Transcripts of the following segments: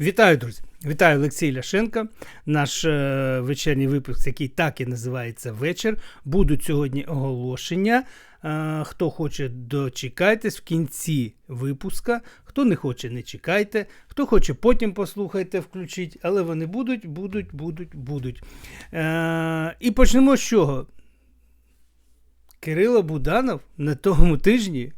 Вітаю, друзі! Вітаю Олексій Ляшенко. Наш е, вечірній випуск, який так і називається вечір. Будуть сьогодні оголошення. Е, хто хоче, дочекайтесь в кінці випуска. Хто не хоче, не чекайте. Хто хоче, потім послухайте, включіть. Але вони будуть, будуть, будуть, будуть. Е, і почнемо з чого? Кирило Буданов на тому тижні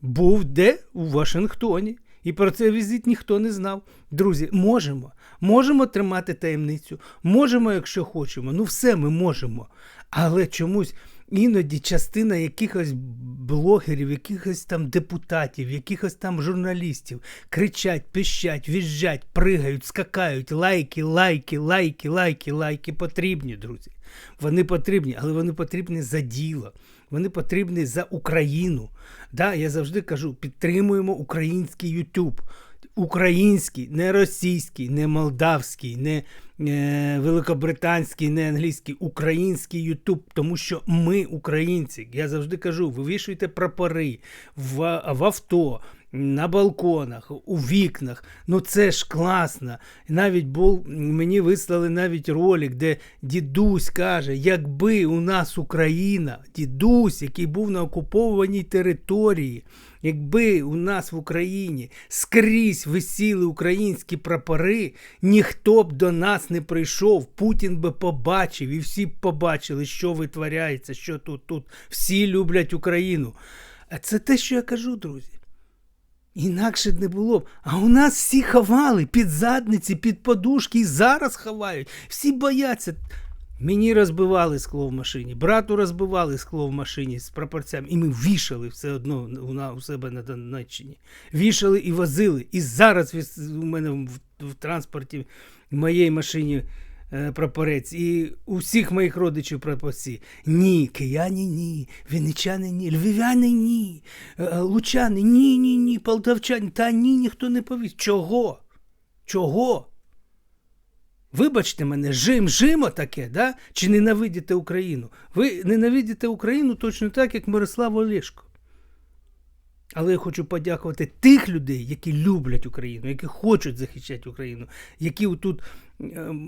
був де у Вашингтоні. І про цей візит ніхто не знав. Друзі, можемо. Можемо тримати таємницю. Можемо, якщо хочемо. Ну, все ми можемо. Але чомусь іноді частина якихось блогерів, якихось там депутатів, якихось там журналістів кричать, пищать, віжжать, пригають, скакають, лайки, лайки, лайки, лайки, лайки потрібні, друзі. Вони потрібні, але вони потрібні за діло. Вони потрібні за Україну. Да, Я завжди кажу: підтримуємо український Ютуб. Український, не російський, не молдавський, не е, великобританський, не англійський, український Ютуб, тому що ми українці. Я завжди кажу: вивішуйте прапори в, в авто на балконах, у вікнах. Ну це ж класно. Навіть був, мені вислали навіть ролик, де дідусь каже, якби у нас Україна, дідусь, який був на окупованій території, якби у нас в Україні скрізь висіли українські прапори, ніхто б до нас не прийшов, Путін би побачив і всі б побачили, що витворяється, що тут, тут. Всі люблять Україну. А це те, що я кажу, друзі. Інакше б не було б. А у нас всі ховали під задниці, під подушки і зараз ховають. Всі бояться. Мені розбивали скло в машині, брату розбивали скло в машині з прапорцями, і ми вішали все одно у себе на Донеччині. Вішали і возили. І зараз у мене в, в транспорті в моїй машині прапорець, і у всіх моїх родичів прапорці. Ні, кияні ні, вінничани ні, львів'яни ні, е, е, лучани ні, ні, ні, полтавчані, та ні, ніхто не повість. Чого? Чого? Вибачте мене, жим, жимо таке, да? чи ненавидите Україну? Ви ненавидите Україну точно так, як Мирослав Олешко. Але я хочу подякувати тих людей, які люблять Україну, які хочуть захищати Україну, які тут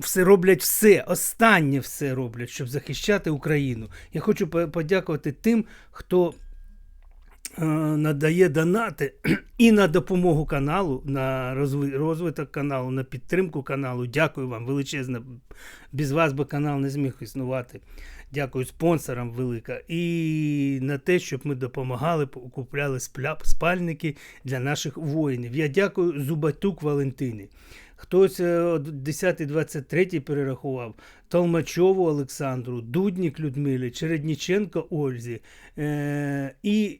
все роблять все, останнє все роблять, щоб захищати Україну. Я хочу подякувати тим, хто е, надає донати і на допомогу каналу, на розвиток каналу, на підтримку каналу. Дякую вам величезне. Без вас би канал не зміг існувати. Дякую спонсорам велика. І на те, щоб ми допомагали, купляли спальники для наших воїнів. Я дякую Зубатюк Валентині. Хтось 10-23 е, перерахував Толмачову Олександру, Дуднік Людмилі, Чередніченко Ользі е- і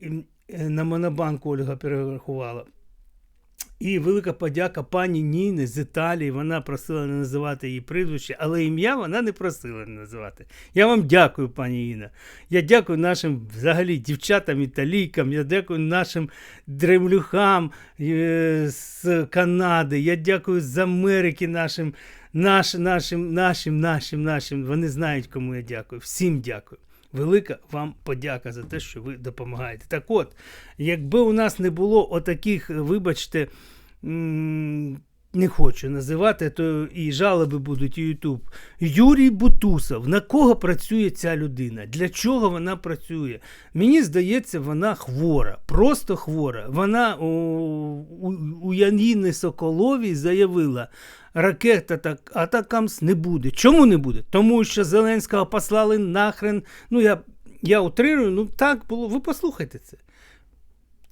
е, на Монобанку Ольга перерахувала. І велика подяка пані Ніни з Італії. Вона просила не називати її прізвище, але ім'я вона не просила не називати. Я вам дякую, пані Інна. Я дякую нашим взагалі дівчатам, італійкам, я дякую нашим дремлюхам е з Канади. Я дякую з Америки нашим, наш, нашим, нашим, нашим, нашим. Вони знають, кому я дякую. Всім дякую. Велика вам подяка за те, що ви допомагаєте. Так от, якби у нас не було отаких, вибачте, не хочу називати, то і жалоби будуть у Ютуб. Юрій Бутусов. На кого працює ця людина? Для чого вона працює? Мені здається, вона хвора, просто хвора. Вона у, у, у Яніни Соколовій заявила, ракета так атакамс не буде. Чому не буде? Тому що Зеленського послали нахрен. Ну, я я утрирую, ну так було. Ви послухайте це.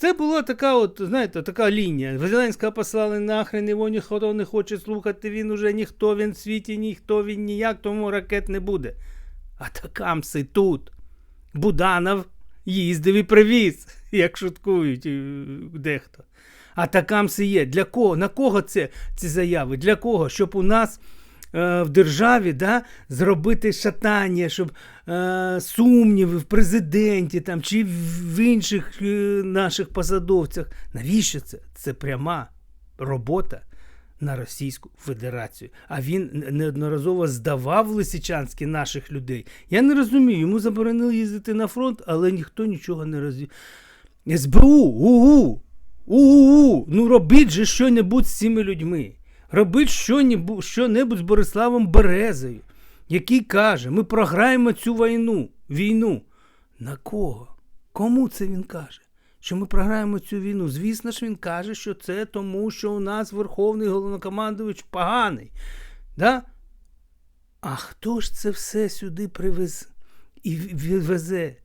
Це була така, от, знаєте, така лінія. Зеленського послали нахрен, його ніхто не хоче слухати, він уже ніхто він в світі, ніхто він ніяк, тому ракет не буде. Атакамси тут. Буданов їздив і привіз, як шуткують е, дехто. Атакамси є. Для кого? На кого це ці заяви? Для кого? Щоб у нас в державі да, зробити шатання, щоб е, сумніви в президенті там, чи в інших е, наших посадовцях. Навіщо це? Це пряма робота. На Російську Федерацію. А він неодноразово здавав Лисичанські наших людей. Я не розумію, йому заборонили їздити на фронт, але ніхто нічого не розвів. СБУ, УУ, У-у-у! Ну робіть же що-небудь з цими людьми. Що-небудь, що-небудь з Бориславом Березою, який каже, ми програємо цю війну. війну. На кого? Кому це він каже? Що ми програємо цю війну? Звісно ж, він каже, що це тому, що у нас Верховний головнокомандувач поганий. Да? А хто ж це все сюди привез і везе?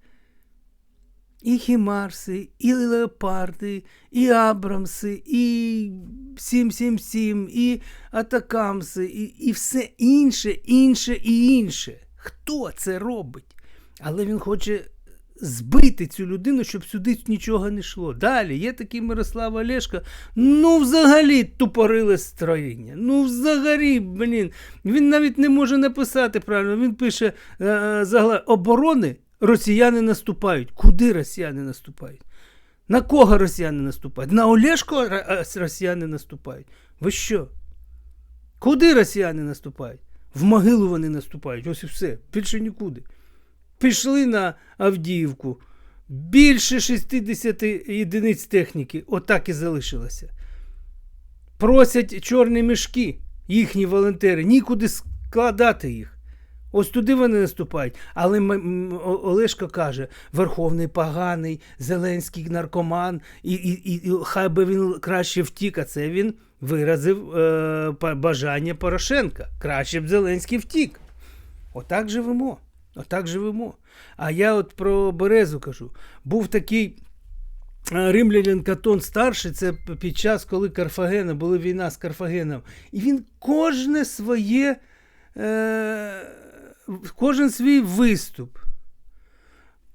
І Хімарси, і Леопарди, і Абрамси, і 777, і Атакамси, і і все інше, інше і інше. Хто це робить? Але він хоче збити цю людину, щоб сюди нічого не йшло. Далі є такий Мирослав Олешко, ну взагалі тупориле строєння. Ну, взагалі, блін, він навіть не може написати правильно. Він пише е, загла оборони. Росіяни наступають. Куди росіяни наступають? На кого росіяни наступають? На Олешко росіяни наступають. Ви що? Куди росіяни наступають? В могилу вони наступають. Ось і все. Більше нікуди. Пішли на Авдіївку. Більше 60 єдиниць техніки. Отак і залишилося. Просять чорні мішки, їхні волонтери, нікуди складати їх. Ось туди вони наступають. Але Олешко каже: Верховний поганий, Зеленський наркоман, і і, і хай би він краще втік, а це він виразив е, бажання Порошенка. Краще б Зеленський втік. Отак живемо. Отак живемо. А я от про Березу кажу. Був такий. Е, римлянин Катон старший, це під час, коли Карфагена була війна з Карфагеном. І він кожне своє. Е, кожен свій виступ.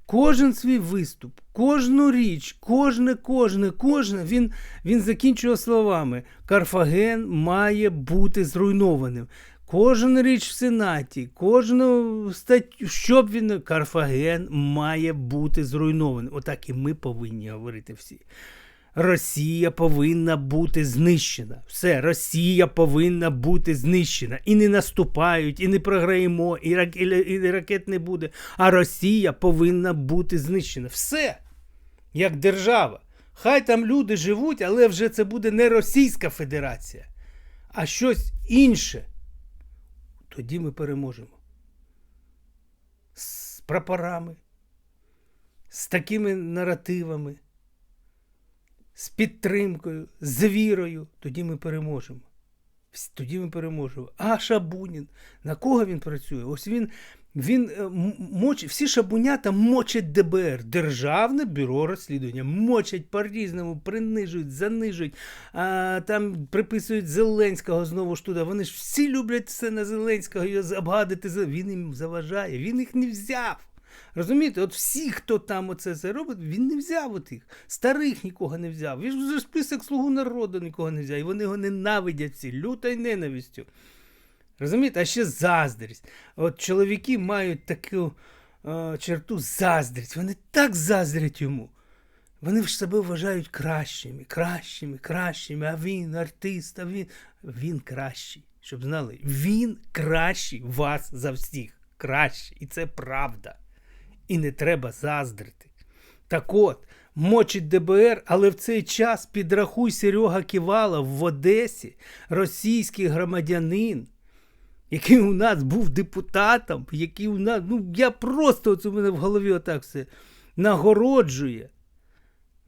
Кожен свій виступ, кожну річ, кожне, кожне, кожне, він він закінчував словами: Карфаген має бути зруйнованим. Кожна річ в Сенаті, кожну статтю, щоб він Карфаген має бути зруйнованим. Отак і ми повинні говорити всі. Росія повинна бути знищена. Все, Росія повинна бути знищена. І не наступають, і не програємо, і, рак... і ракет не буде. А Росія повинна бути знищена. Все. Як держава. Хай там люди живуть, але вже це буде не Російська Федерація, а щось інше. Тоді ми переможемо. З прапорами, з такими наративами з підтримкою, з вірою, тоді ми переможемо. Тоді ми переможемо. А Шабунін, на кого він працює? Ось він він е, моч, всі шабунята мочать ДБР, Державне бюро розслідування, мочать по-різному, принижують, занижують, а, там приписують Зеленського знову ж туди. Вони ж всі люблять все на Зеленського його обгадити. Він їм заважає, він їх не взяв. Розумієте, от всі, хто там оце це робить, він не взяв от їх. Старих нікого не взяв. Він вже список слугу народу нікого не взяв. І вони його ненавидять всі, лютою ненавистю. Розумієте, а ще заздрість. От чоловіки мають таку о, черту заздрість. Вони так заздрять йому. Вони ж себе вважають кращими, кращими, кращими, а він артист, а він. Він кращий. Щоб знали, він кращий вас за всіх. Кращий. І це правда і не треба заздрити. Так от, мочить ДБР, але в цей час підрахуй Серега Ківалов в Одесі, російський громадянин, який у нас був депутатом, який у нас, ну я просто оце у мене в голові отак все нагороджує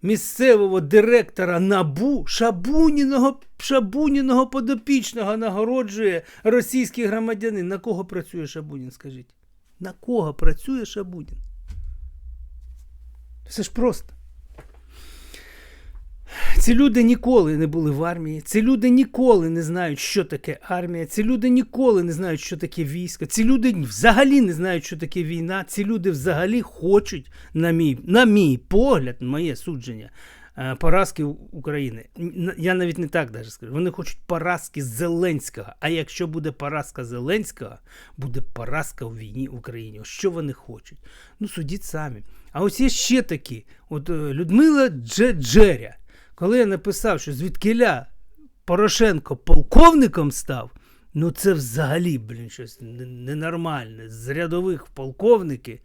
місцевого директора Набу Шабуніного Шабуніного подопічного нагороджує російський громадянин. На кого працює Шабунін? Скажіть? На кого працює Шабунін? Все ж просто. Ці люди ніколи не були в армії, ці люди ніколи не знають, що таке армія, ці люди ніколи не знають, що таке військо, ці люди взагалі не знають, що таке війна. Ці люди взагалі хочуть, на мій на мій погляд, моє судження, поразки України. Я навіть не так даже скажу. Вони хочуть поразки Зеленського. А якщо буде поразка Зеленського, буде поразка у війні в Україні. Що вони хочуть? Ну, судіть самі. А ось є ще такі: от е, Людмила Джеря, коли я написав, що звідкиля Порошенко полковником став. Ну, це взагалі, блін, щось ненормальне. З рядових полковники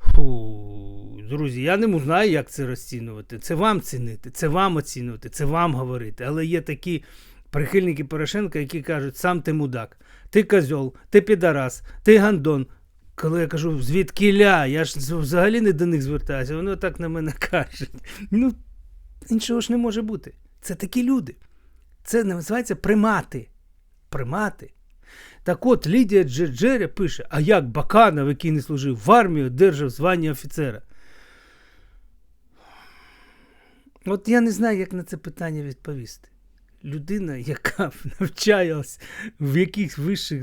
Фу, друзі, я не знаю, як це розцінювати. Це вам цінити, це вам оцінювати, це вам говорити. Але є такі прихильники Порошенка, які кажуть, сам ти мудак, ти козьол, ти підарас, ти гандон. Коли я кажу, звідки ля, я ж взагалі не до них звертаюся, вони так на мене кажуть. Ну, іншого ж не може бути. Це такі люди. Це називається примати. Примати. Так от Лідія Джеджеря пише: а як Баканов, який не служив в армії, одержав звання офіцера? От я не знаю, як на це питання відповісти. Людина, яка навчалась в яких вищих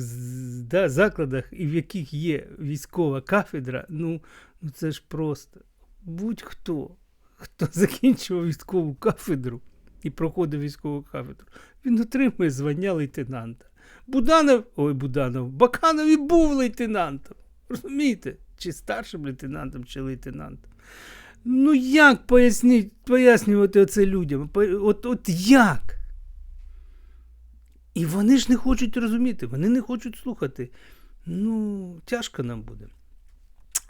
да, закладах і в яких є військова кафедра, ну, ну це ж просто будь-хто, хто закінчував військову кафедру і проходив військову кафедру, він отримує звання лейтенанта. Буданов, ой, Буданов, Баканов і був лейтенантом. Розумієте? Чи старшим лейтенантом, чи лейтенантом. Ну як поясніть, пояснювати це людям? От, от як? І вони ж не хочуть розуміти, вони не хочуть слухати. Ну, тяжко нам буде.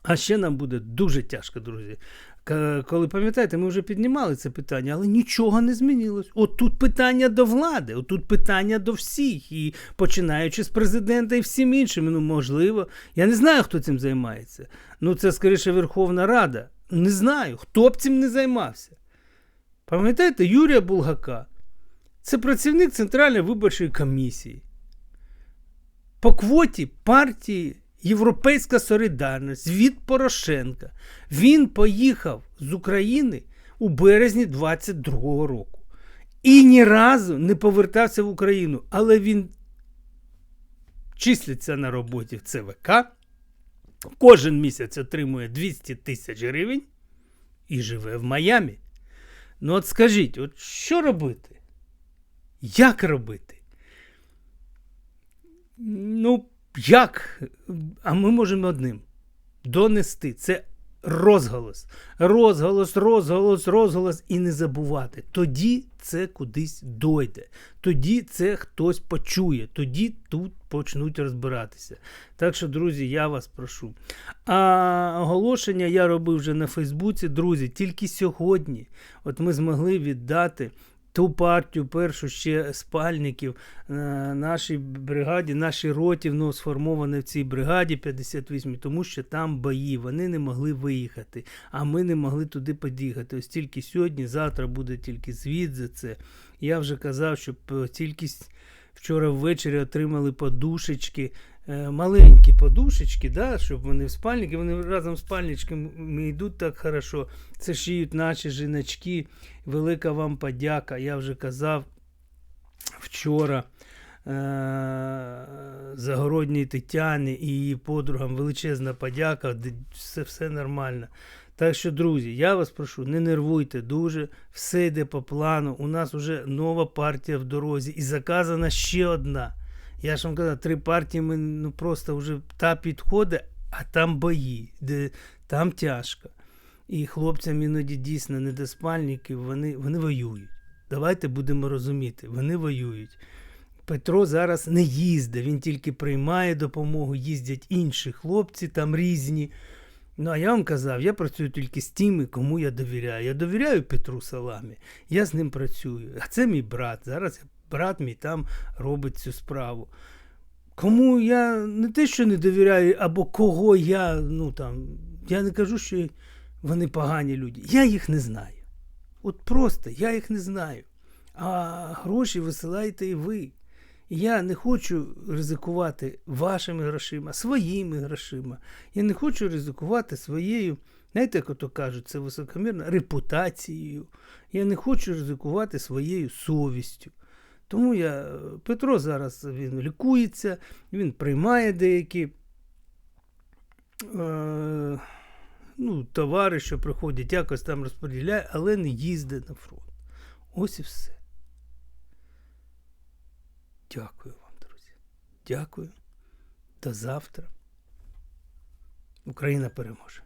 А ще нам буде дуже тяжко, друзі. Коли пам'ятаєте, ми вже піднімали це питання, але нічого не змінилось. От тут питання до влади, от тут питання до всіх, і починаючи з президента і всім іншим. Ну, можливо, я не знаю, хто цим займається. Ну, це скоріше Верховна Рада. Не знаю, хто б цим не займався. Пам'ятаєте, Юрія Булгака? Це працівник Центральної виборчої комісії. По квоті партії Європейська Солідарність від Порошенка. Він поїхав з України у березні 22-го року. І ні разу не повертався в Україну. Але він числиться на роботі в ЦВК. Кожен місяць отримує 200 тисяч гривень і живе в Майамі. Ну, от скажіть, от що робити? Як робити? Ну, як? А ми можемо одним донести. Це розголос. Розголос, розголос, розголос і не забувати. Тоді це кудись дойде. Тоді це хтось почує. Тоді тут почнуть розбиратися. Так що, друзі, я вас прошу. А оголошення я робив вже на Фейсбуці. Друзі, тільки сьогодні от ми змогли віддати ту партію, першу ще спальників е, нашій бригаді, нашій роті ну, сформованій в цій бригаді 58, тому що там бої, вони не могли виїхати, а ми не могли туди під'їхати. Ось тільки сьогодні, завтра буде тільки звіт за це. Я вже казав, що п- тільки вчора ввечері отримали подушечки. Е, Маленькі подушечки, да, щоб вони в спальники, вони разом з спальничками йдуть так хорошо. Це шиють наші жіночки. Велика вам подяка. Я вже казав вчора е- Загородній Тетяні і її подругам величезна подяка. Все, все нормально. Так що, друзі, я вас прошу, не нервуйте дуже, все йде по плану. У нас вже нова партія в дорозі і заказана ще одна. Я ж вам казав, три партії ми ну просто вже та підходить, а там бої, де там тяжко. І хлопцям іноді дійсно не до спальників, вони, вони воюють. Давайте будемо розуміти, вони воюють. Петро зараз не їздить, він тільки приймає допомогу, їздять інші хлопці там різні. Ну, а я вам казав, я працюю тільки з тими, кому я довіряю. Я довіряю Петру Саламі, я з ним працюю. А це мій брат. Зараз брат мій там робить цю справу. Кому я не те, що не довіряю, або кого я, ну там, я не кажу, що вони погані люди. Я їх не знаю. От просто я їх не знаю. А гроші висилаєте і ви. Я не хочу ризикувати вашими грошима, своїми грошима. Я не хочу ризикувати своєю, знаєте, як ото кажуть, це високомірно, репутацією. Я не хочу ризикувати своєю совістю. Тому я, Петро зараз він лікується, він приймає деякі е, ну, товари, що приходять, якось там розподіляє, але не їздить на фронт. Ось і все. Дякую вам, друзі. Дякую. До завтра. Україна переможе.